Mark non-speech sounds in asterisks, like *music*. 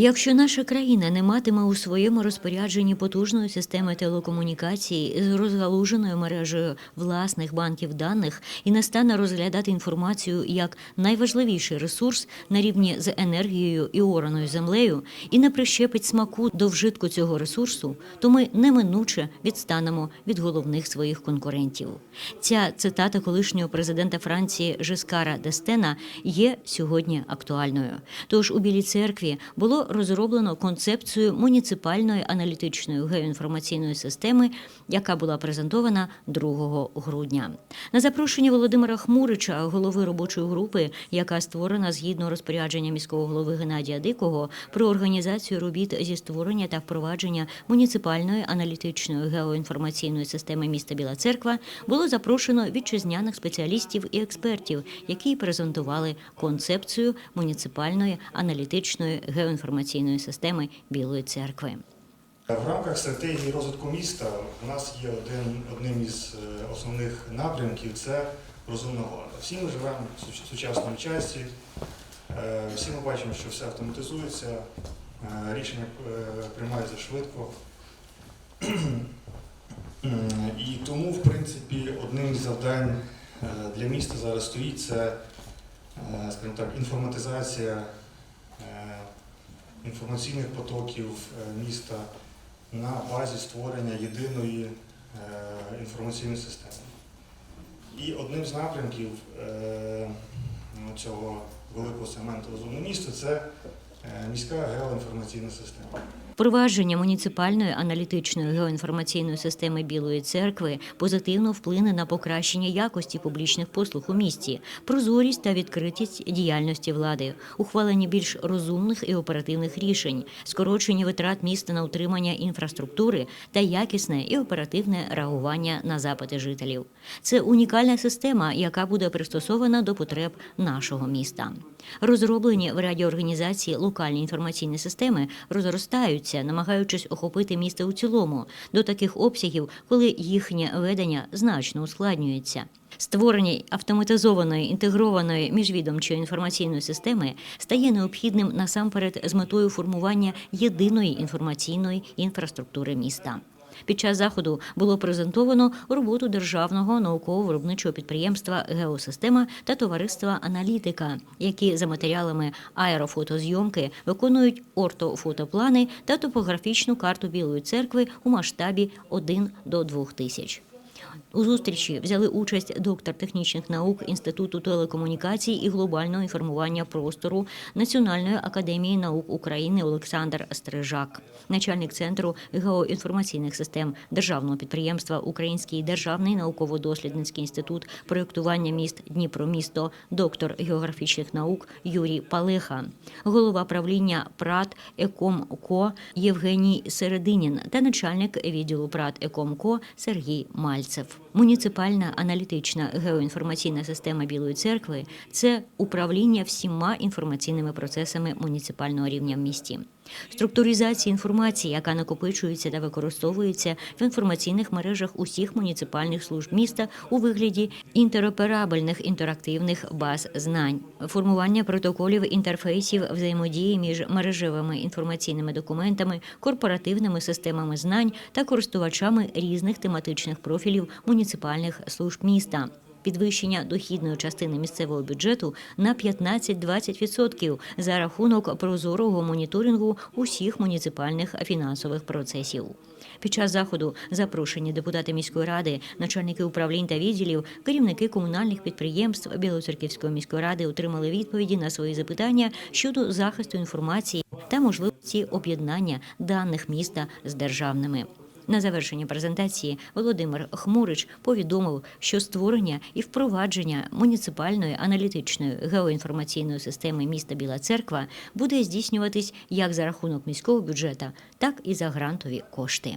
Якщо наша країна не матиме у своєму розпорядженні потужної системи телекомунікацій з розгалуженою мережею власних банків даних і не стане розглядати інформацію як найважливіший ресурс на рівні з енергією і ораною землею, і не прищепить смаку до вжитку цього ресурсу, то ми неминуче відстанемо від головних своїх конкурентів. Ця цитата колишнього президента Франції Жескара Дестена є сьогодні актуальною. Тож у Білій церкві було розроблено концепцію муніципальної аналітичної геоінформаційної системи, яка була презентована 2 грудня. На запрошення Володимира Хмурича, голови робочої групи, яка створена згідно розпорядження міського голови Геннадія Дикого про організацію робіт зі створення та впровадження муніципальної аналітичної геоінформаційної системи міста Біла Церква, було запрошено вітчизняних спеціалістів і експертів, які презентували концепцію муніципальної аналітичної геоінформаційної системи Білої церкви. В рамках стратегії розвитку міста у нас є один, одним із е, основних напрямків це розумна влада. Всі ми живемо в сучасному часі, е, всі ми бачимо, що все автоматизується, е, рішення приймаються швидко. *clears throat* І тому, в принципі, одним із завдань для міста зараз стоїть це, скажімо так, інформатизація інформаційних потоків е, міста на базі створення єдиної е, інформаційної системи. І одним з напрямків е, ну, цього великого сегменту розумного міста це міська геоінформаційна система. Впровадження муніципальної аналітичної геоінформаційної системи Білої церкви позитивно вплине на покращення якості публічних послуг у місті, прозорість та відкритість діяльності влади, ухвалення більш розумних і оперативних рішень, скорочення витрат міста на утримання інфраструктури та якісне і оперативне реагування на запити жителів. Це унікальна система, яка буде пристосована до потреб нашого міста. Розроблені в ряді організацій локальні інформаційні системи розростаються, намагаючись охопити місто у цілому до таких обсягів, коли їхнє ведення значно ускладнюється. Створення автоматизованої інтегрованої міжвідомчої інформаційної системи стає необхідним насамперед з метою формування єдиної інформаційної інфраструктури міста. Під час заходу було презентовано роботу державного науково-виробничого підприємства Геосистема та товариства Аналітика, які за матеріалами аерофотозйомки виконують ортофотоплани та топографічну карту Білої церкви у масштабі 1 до 2 тисяч. У зустрічі взяли участь доктор технічних наук Інституту телекомунікацій і глобального інформування простору Національної академії наук України Олександр Стрижак, начальник центру геоінформаційних систем державного підприємства Український державний науково-дослідницький інститут проєктування міст Дніпромісто, доктор географічних наук Юрій Палеха, голова правління ПРАТ Екомко Євгеній Серединін та начальник відділу ПРАТ Екомко Сергій Мальцев. Муніципальна аналітична геоінформаційна система Білої церкви це управління всіма інформаційними процесами муніципального рівня в місті. Структуризація інформації, яка накопичується та використовується в інформаційних мережах усіх муніципальних служб міста у вигляді інтероперабельних інтерактивних баз знань, формування протоколів інтерфейсів взаємодії між мережевими інформаційними документами, корпоративними системами знань та користувачами різних тематичних профілів муніципальних служб міста. Підвищення дохідної частини місцевого бюджету на 15-20% за рахунок прозорого моніторингу усіх муніципальних фінансових процесів. Під час заходу запрошені депутати міської ради, начальники управлінь та відділів, керівники комунальних підприємств Білоцерківської міської ради отримали відповіді на свої запитання щодо захисту інформації та можливості об'єднання даних міста з державними. На завершення презентації Володимир Хмурич повідомив, що створення і впровадження муніципальної аналітичної геоінформаційної системи міста Біла Церква буде здійснюватись як за рахунок міського бюджету, так і за грантові кошти.